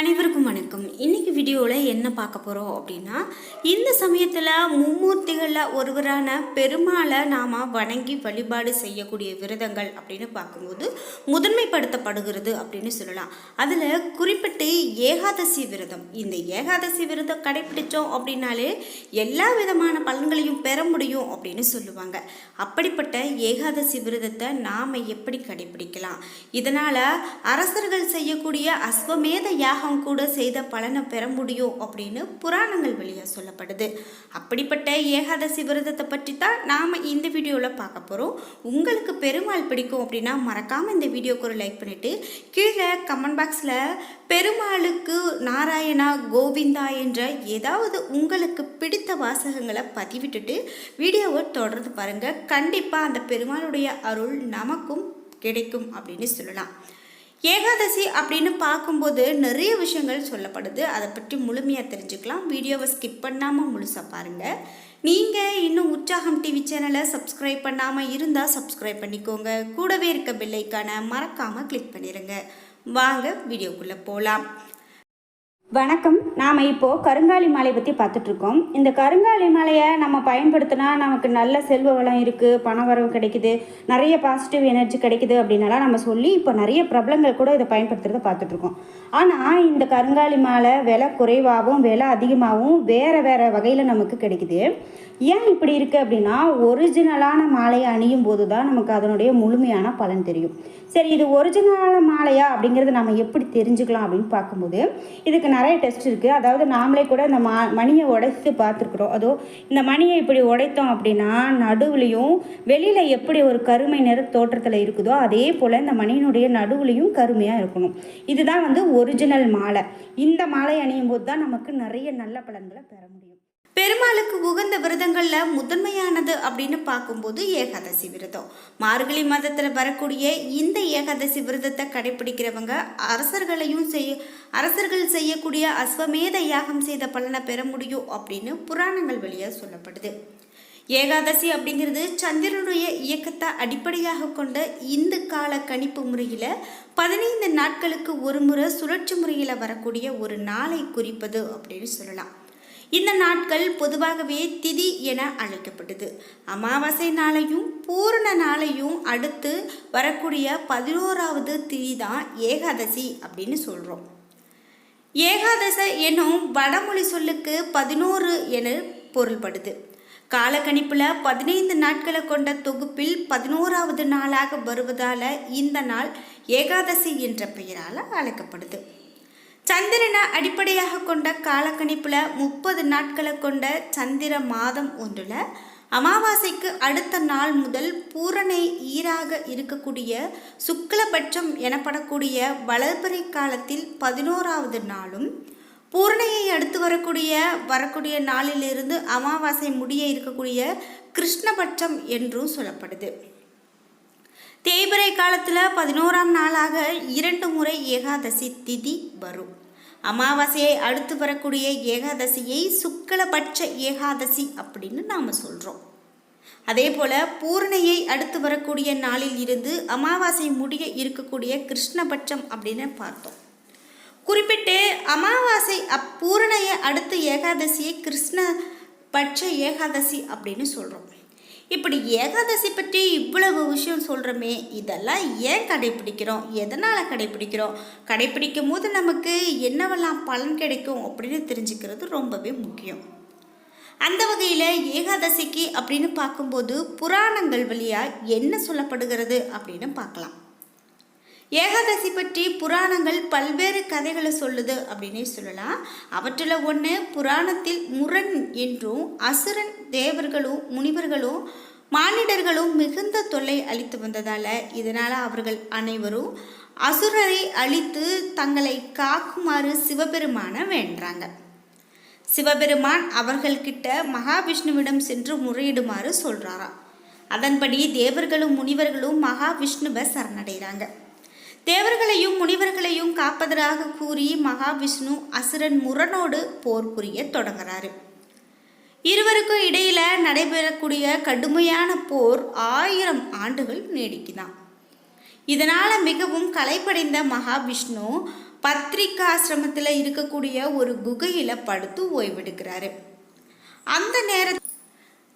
அனைவருக்கும் வணக்கம். இன்னைக்கு வீடியோவில் என்ன பார்க்க போகிறோம் அப்படின்னா இந்த சமயத்தில் மும்மூர்த்திகளில் ஒருவரான பெருமாளை நாம் வணங்கி வழிபாடு செய்யக்கூடிய விரதங்கள் அப்படின்னு பார்க்கும்போது முதன்மைப்படுத்தப்படுகிறது அப்படின்னு சொல்லலாம். அதில் குறிப்பிட்டு ஏகாதசி விரதம். இந்த ஏகாதசி விரதம் கடைப்பிடிச்சோம் அப்படின்னாலே எல்லா விதமான பலன்களையும் பெற முடியும் அப்படின்னு சொல்லுவாங்க. அப்படிப்பட்ட ஏகாதசி விரதத்தை நாம் எப்படி கடைப்பிடிக்கலாம் இதனால் அரசர்கள் செய்யக்கூடிய அஸ்வமேத யாகம் கூட செய்த பலனை பெற முடியும் அப்படின்னு புராணங்கள் வழியாக சொல்லப்படுது. அப்படிப்பட்ட ஏகாதசி விரதத்தை பற்றி தான் நாம் இந்த வீடியோவில் பார்க்க போகிறோம் உங்களுக்கு பெருமாள் பிடிக்கும் அப்படின்னா மறக்காமல் இந்த வீடியோக்கு ஒரு லைக் பண்ணிவிட்டு கீழே கமெண்ட் பாக்ஸில் பெருமாளுக்கு நாராயணா கோவிந்தா என்ற ஏதாவது உங்களுக்கு பிடித்த வாசகங்களை பதிவிட்டுட்டு வீடியோவை தொடர்ந்து பாருங்கள் கண்டிப்பாக அந்த பெருமாளுடைய அருள் நமக்கும் கிடைக்கும் அப்படின்னு சொல்லலாம். ஏகாதசி அப்படின்னு பார்க்கும்போது நிறைய விஷயங்கள் சொல்லப்படுது. அதை பற்றி முழுமையாக தெரிஞ்சுக்கலாம். வீடியோவை ஸ்கிப் பண்ணாமல் முழுசாக பாருங்கள் நீங்கள் இன்னும் உற்சாகம் டிவி சேனலை சப்ஸ்கிரைப் பண்ணாமல் இருந்தால் சப்ஸ்கிரைப் பண்ணிக்கோங்க. கூடவே இருக்க பெல்லைக்கான மறக்காமல் கிளிக் பண்ணிடுங்க வாங்க வீடியோக்குள்ளே போகலாம் வணக்கம். நாம் இப்போது கருங்காலி மலை பற்றி பார்த்துட்ருக்கோம். இந்த கருங்காலி மலையை நம்ம பயன்படுத்தினா நமக்கு நல்ல செல்வ வளம் இருக்குது பண வரவு கிடைக்குது நிறைய பாசிட்டிவ் எனர்ஜி கிடைக்குது அப்படின்னலாம் நம்ம சொல்லி இப்போ நிறைய பிரபலங்கள் கூட இதை பயன்படுத்துறதை பார்த்துட்ருக்கோம். ஆனால் இந்த கருங்காலி மாலை விலை குறைவாகவும் விலை அதிகமாகவும் வேறு வேறு வகையில் நமக்கு கிடைக்குது. ஏன் இப்படி இருக்குது அப்படின்னா ஒரிஜினலான மாலையை அணியும் போது தான் நமக்கு அதனுடைய முழுமையான பலன் தெரியும். சரி இது ஒரிஜினலான மாலையா அப்படிங்கிறது நம்ம எப்படி தெரிஞ்சுக்கலாம் அப்படின்னு பார்க்கும்போது இதுக்கு நிறைய டெஸ்ட் இருக்குது அதாவது நாமளே கூட இந்த மா மணியை உடைத்து பார்த்துருக்குறோம். அதோ இந்த மணியை இப்படி உடைத்தோம் அப்படின்னா நடுவுலையும் வெளியில் எப்படி ஒரு கருமை நிற தோற்றத்தில் இருக்குதோ அதே போல் இந்த மணியினுடைய நடுவுலையும் கருமையாக இருக்கணும். இதுதான் வந்து ஒரிஜினல் மாலை. இந்த மாலை அணியும் போது தான் நமக்கு நிறைய நல்ல பலன்களை பெற முடியும். பெருமாளுக்கு உகந்த விரதங்களில் முதன்மையானது அப்படின்னு பார்க்கும்போது ஏகாதசி விரதம். மார்கழி மாதத்தில் வரக்கூடிய இந்த ஏகாதசி விரதத்தை கடைபிடிக்கிறவங்க அரசர்களையும் செய்ய அரசர்கள் செய்யக்கூடிய அஸ்வமேத யாகம் செய்த பலனை பெற முடியும் அப்படின்னு புராணங்கள் வழியாக சொல்லப்படுது. ஏகாதசி அப்படிங்கிறது சந்திரனுடைய இயக்கத்தை அடிப்படையாக கொண்ட இந்து கால கணிப்பு முறையில் பதினைந்து நாட்களுக்கு ஒரு முறை சுழற்சி முறையில் வரக்கூடிய ஒரு நாளை குறிப்பது அப்படின்னு சொல்லலாம். இந்த நாட்கள் பொதுவாகவே திதி என அழைக்கப்படுது அமாவாசை நாளையும் பூரண நாளையும் அடுத்து வரக்கூடிய பதினோராவது திதி தான் ஏகாதசி அப்படின்னு சொல்கிறோம் ஏகாதச எனும் வடமொழி சொல்லுக்கு பதினோரு என பொருள்படுது. காலக்கணிப்பில் பதினைந்து நாட்களை கொண்ட தொகுப்பில் பதினோராவது நாளாக வருவதால் இந்த நாள் ஏகாதசி என்ற பெயரால் அழைக்கப்படுது. சந்திரனை அடிப்படையாக கொண்ட காலக்கணிப்பில் முப்பது நாட்களை கொண்ட சந்திர மாதம் ஒன்றில் அமாவாசைக்கு அடுத்த நாள் முதல் பூரணை ஈராக இருக்கக்கூடிய சுக்லபட்சம் எனப்படக்கூடிய வளர்பிறை காலத்தில் பதினோராவது நாளும் பூரணையை அடுத்து வரக்கூடிய வரக்கூடிய நாளிலிருந்து அமாவாசை முடிய இருக்கக்கூடிய கிருஷ்ணபட்சம் என்றும் சொல்லப்படுது. தேய்பிரை காலத்தில் பதினோராம் நாளாக இரண்டு முறை ஏகாதசி திதி வரும். அமாவாசையை அடுத்து வரக்கூடிய ஏகாதசியை சுக்லபட்ச ஏகாதசி அப்படின்னு நாம் சொல்கிறோம் அதே போல் பூர்ணையை அடுத்து வரக்கூடிய நாளில் இருந்து அமாவாசை முடிய இருக்கக்கூடிய கிருஷ்ணபட்சம் அப்படின்னு பார்த்தோம். குறிப்பிட்டு அமாவாசை அப்பூரணையை அடுத்து ஏகாதசியை கிருஷ்ண பட்ச ஏகாதசி அப்படின்னு சொல்கிறோம் இப்படி ஏகாதசி பற்றி இவ்வளவு விஷயம் சொல்கிறோமே இதெல்லாம் ஏன் கடைப்பிடிக்கிறோம்? எதனால் கடைப்பிடிக்கிறோம்? கடைப்பிடிக்கும் போது நமக்கு என்னவெல்லாம் பலன் கிடைக்கும் அப்படின்னு தெரிஞ்சுக்கிறது ரொம்பவே முக்கியம். அந்த வகையில் ஏகாதசிக்கு அப்படின்னு பார்க்கும்போது புராணங்கள் வழியாக என்ன சொல்லப்படுகிறது அப்படின்னு பார்க்கலாம். ஏகாதசி பற்றி புராணங்கள் பல்வேறு கதைகளை சொல்லுது அப்படின்னே சொல்லலாம். அவற்றில் ஒன்று புராணத்தில் முரண் என்றும் அசுரன் தேவர்களும் முனிவர்களும் மானிடர்களும் மிகுந்த தொல்லை அளித்து வந்ததால் இதனால் அவர்கள் அனைவரும் அசுரரை அழித்து தங்களை காக்குமாறு சிவபெருமான வேண்டாங்க சிவபெருமான் அவர்கள்கிட்ட மகாவிஷ்ணுவிடம் சென்று முறையிடுமாறு சொல்கிறாராம் அதன்படி தேவர்களும் முனிவர்களும் மகாவிஷ்ணுவை சரணடைகிறாங்க தேவர்களையும் முனிவர்களையும் காப்பதற்காக கூறி மகாவிஷ்ணு அசுரன் முரணோடு போர் புரிய தொடங்குறாரு. இருவருக்கும் இடையில நடைபெறக்கூடிய கடுமையான போர் ஆயிரம் ஆண்டுகள் நீடிக்குதான் இதனால் மிகவும் களைப்படைந்த மகாவிஷ்ணு பத்ரிகாசிரமத்தில் இருக்கக்கூடிய ஒரு குகையில் படுத்து ஓய்வெடுக்கிறாரு. அந்த நேரத்தில்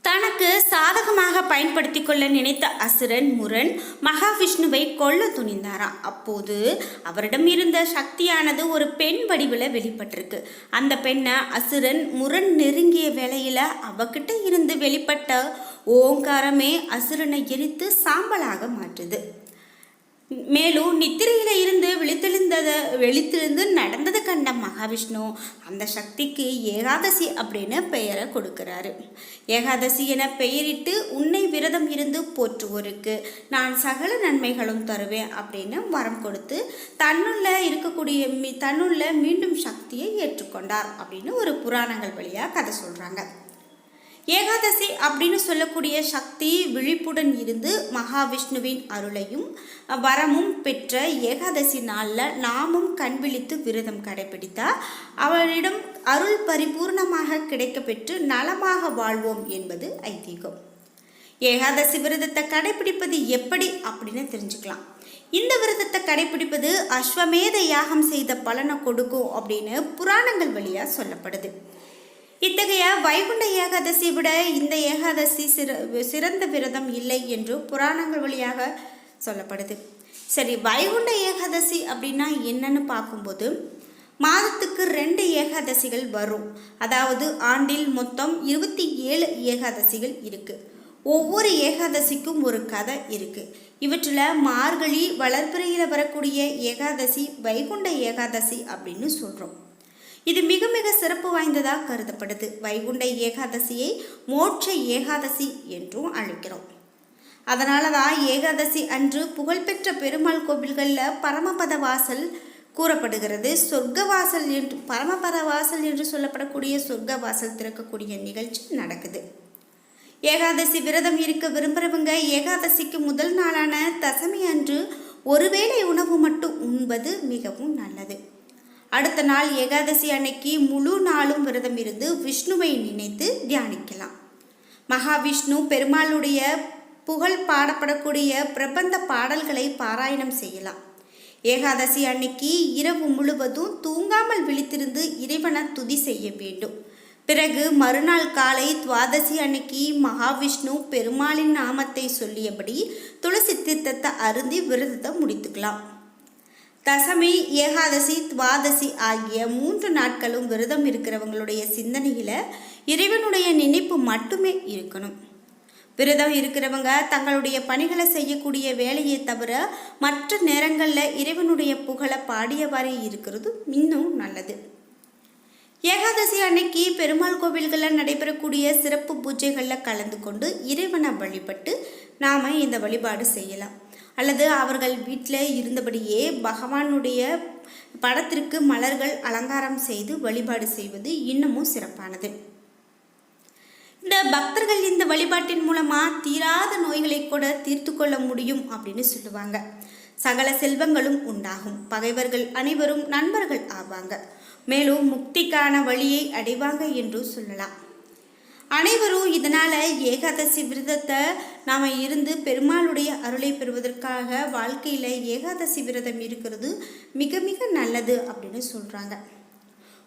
தனக்கு சாதகமாக பயன்படுத்தி கொள்ள நினைத்த அசுரன் முரண் மகாவிஷ்ணுவை கொல்ல துணிந்தாராம் அப்போது அவரிடம் இருந்த சக்தியானது ஒரு பெண் வடிவில் வெளிப்பட்டிருக்கு. அந்த பெண்ணை அசுரன் முரண் நெருங்கிய வேளையில் அவகிட்ட இருந்து வெளிப்பட்ட ஓங்காரமே அசுரனை எரித்து சாம்பலாக மாற்றுது. மேலும் நித்திரையில இருந்து விழித்தெழுந்ததை விழித்தெழுந்து நடந்தது கண்ட மகாவிஷ்ணு அந்த சக்திக்கு ஏகாதசி அப்படின்னு பெயரை கொடுக்கிறாரு. ஏகாதசி என பெயரிட்டு உன்னை விரதம் இருந்து போற்றுவோருக்கு நான் சகல நன்மைகளும் தருவேன் அப்படின்னு வரம் கொடுத்து தன்னுள்ள இருக்கக்கூடிய மீ- தன்னுள்ள மீண்டும் சக்தியை ஏற்றுக்கொண்டார் அப்படின்னு ஒரு புராணங்கள் வழியாக கதை சொல்கிறாங்க ஏகாதசி அப்படின்னு சொல்லக்கூடிய சக்தி விழிப்புடன் இருந்து மகாவிஷ்ணுவின் அருளையும் வரமும் பெற்ற ஏகாதசி நாளில் நாமும் கண் விழித்து விரதம் கடைபிடித்தார் அவரிடம் அருள் பரிபூர்ணமாக கிடைக்கப்பெற்று நலமாக வாழ்வோம் என்பது ஐதீகம். ஏகாதசி விரதத்தை கடைபிடிப்பது எப்படி அப்படின்னு தெரிஞ்சுக்கலாம். இந்த விரதத்தை கடைபிடிப்பது அஸ்வமேத யாகம் செய்த பலனை கொடுக்கும் அப்படின்னு புராணங்கள் வழியாக சொல்லப்படுது. இத்தகைய வைகுண்ட ஏகாதசி விட இந்த ஏகாதசி சிற சிறந்த விரதம் இல்லை என்று புராணங்கள் வழியாக சொல்லப்படுது. சரி வைகுண்ட ஏகாதசி அப்படின்னா என்னன்னு பார்க்கும்போது மாதத்துக்கு ரெண்டு ஏகாதசிகள் வரும். அதாவது ஆண்டில் மொத்தம் இருபத்தி ஏழு ஏகாதசிகள் இருக்கு. ஒவ்வொரு ஏகாதசிக்கும் ஒரு கதை இருக்கு. இவற்றில் மார்கழி வளர்ப்பிறையில் வரக்கூடிய ஏகாதசி வைகுண்ட ஏகாதசி அப்படின்னு சொல்கிறோம் இது மிக மிக சிறப்பு வாய்ந்ததாக கருதப்படுது. வைகுண்ட ஏகாதசியை மோட்ச ஏகாதசி என்றும் அழைக்கிறோம். அதனால தான் ஏகாதசி அன்று புகழ்பெற்ற பெருமாள் கோவில்களில் பரமபத வாசல் கூறப்படுகிறது. சொர்க்க வாசல் என்று பரமபத வாசல் என்று சொல்லப்படக்கூடிய சொர்க்க வாசல் திறக்கக்கூடிய நிகழ்ச்சி நடக்குது. ஏகாதசி விரதம் இருக்க விரும்புகிறவங்க ஏகாதசிக்கு முதல் நாளான தசமி அன்று ஒருவேளை உணவு மட்டும் உண்பது மிகவும் நல்லது. அடுத்த நாள் ஏகாதசி அன்னைக்கு முழு நாளும் விரதம் இருந்து விஷ்ணுவை நினைத்து தியானிக்கலாம். மகாவிஷ்ணு பெருமாளுடைய புகழ் பாடப்படக்கூடிய பிரபந்த பாடல்களை பாராயணம் செய்யலாம். ஏகாதசி அன்னைக்கு இரவு முழுவதும் தூங்காமல் விழித்திருந்து இறைவனை துதி செய்ய வேண்டும். பிறகு மறுநாள் காலை துவாதசி அன்னைக்கு மகாவிஷ்ணு பெருமாளின் நாமத்தை சொல்லியபடி துளசி தீர்த்தத்தை அருந்தி விரதத்தை முடித்துக்கலாம். தசமி ஏகாதசி துவாதசி ஆகிய மூன்று நாட்களும் விரதம் இருக்கிறவங்களுடைய சிந்தனையில் இறைவனுடைய நினைப்பு மட்டுமே இருக்கணும். விரதம் இருக்கிறவங்க தங்களுடைய பணிகளை செய்யக்கூடிய வேலையை தவிர மற்ற நேரங்களில் இறைவனுடைய புகழை பாடியவாறே இருக்கிறது இன்னும் நல்லது. ஏகாதசி அன்னைக்கு பெருமாள் கோவில்களில் நடைபெறக்கூடிய சிறப்பு பூஜைகளில் கலந்து கொண்டு இறைவனை வழிபட்டு நாம் இந்த வழிபாடு செய்யலாம். அல்லது அவர்கள் வீட்டில் இருந்தபடியே பகவானுடைய படத்திற்கு மலர்கள் அலங்காரம் செய்து வழிபாடு செய்வது இன்னமும் சிறப்பானது. இந்த பக்தர்கள் இந்த வழிபாட்டின் மூலமாக தீராத நோய்களை கூட தீர்த்து கொள்ள முடியும் அப்படின்னு சொல்லுவாங்க. சகல செல்வங்களும் உண்டாகும். பகைவர்கள் அனைவரும் நண்பர்கள் ஆவாங்க. மேலும் முக்திக்கான வழியை அடைவாங்க என்று சொல்லலாம். அனைவரும் இதனால் ஏகாதசி விரதத்தை நாம் இருந்து பெருமாளுடைய அருளை பெறுவதற்காக வாழ்க்கையில் ஏகாதசி விரதம் இருக்கிறது மிக மிக நல்லது அப்படின்னு சொல்கிறாங்க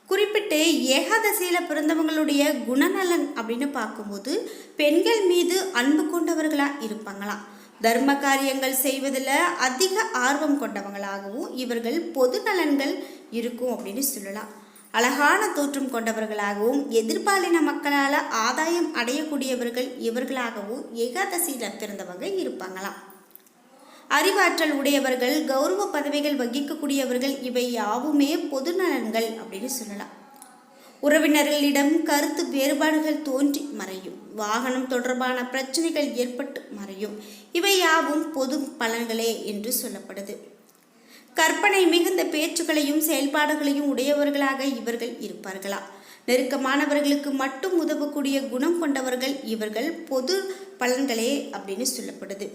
குறிப்பிட்டு ஏகாதசியில் பிறந்தவங்களுடைய குணநலன் அப்படின்னு பார்க்கும்போது பெண்கள் மீது அன்பு கொண்டவர்களாக இருப்பாங்களாம் தர்ம காரியங்கள் செய்வதில் அதிக ஆர்வம் கொண்டவங்களாகவும் இவர்கள் பொது நலன்கள் இருக்கும் அப்படின்னு சொல்லலாம். அழகான தோற்றம் கொண்டவர்களாகவும் எதிர்பாலின மக்களால் ஆதாயம் அடையக்கூடியவர்கள் இவர்களாகவும் ஏகாதசியில் பிறந்தவங்க இருப்பாங்களாம். அறிவாற்றல் உடையவர்கள் கௌரவ பதவிகள் வகிக்கக்கூடியவர்கள் இவை யாவுமே பொது நலன்கள் அப்படின்னு சொல்லலாம். உறவினர்களிடம் கருத்து வேறுபாடுகள் தோன்றி மறையும். வாகனம் தொடர்பான பிரச்சனைகள் ஏற்பட்டு மறையும். இவை யாவும் பொது பலன்களே என்று சொல்லப்படுது. கற்பனை மிகுந்த பேச்சுக்களையும் செயல்பாடுகளையும் உடையவர்களாக இவர்கள் இருப்பார்களா? நெருக்கமானவர்களுக்கு மட்டும் உதவக்கூடிய குணம் கொண்டவர்கள் இவர்கள் பொது பலன்களே அப்படின்னு சொல்லப்படுது.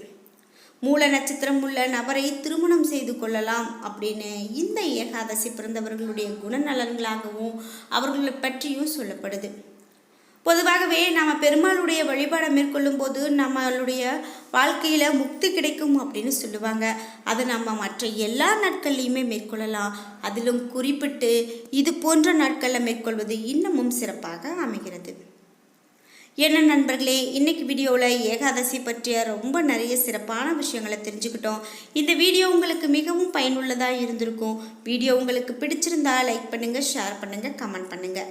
மூல நட்சத்திரம் உள்ள நபரை திருமணம் செய்து கொள்ளலாம் அப்படின்னு இந்த ஏகாதசி பிறந்தவர்களுடைய குணநலன்களாகவும் அவர்களை பற்றியும் சொல்லப்படுது. பொதுவாகவே நாம் பெருமாளுடைய வழிபாடை மேற்கொள்ளும் போது நம்மளுடைய வாழ்க்கையில் முக்தி கிடைக்கும் அப்படின்னு சொல்லுவாங்க. அதை நம்ம மற்ற எல்லா நாட்கள்லையுமே மேற்கொள்ளலாம். அதிலும் குறிப்பிட்டு இது போன்ற நாட்களில் மேற்கொள்வது இன்னமும் சிறப்பாக அமைகிறது. என்ன நண்பர்களே இன்னைக்கு வீடியோவில் ஏகாதசி பற்றிய ரொம்ப நிறைய சிறப்பான விஷயங்களை தெரிஞ்சுக்கிட்டோம். இந்த வீடியோ உங்களுக்கு மிகவும் பயனுள்ளதாக இருந்திருக்கும். வீடியோ உங்களுக்கு பிடிச்சிருந்தா லைக் பண்ணுங்கள் ஷேர் பண்ணுங்கள் கமெண்ட் பண்ணுங்கள்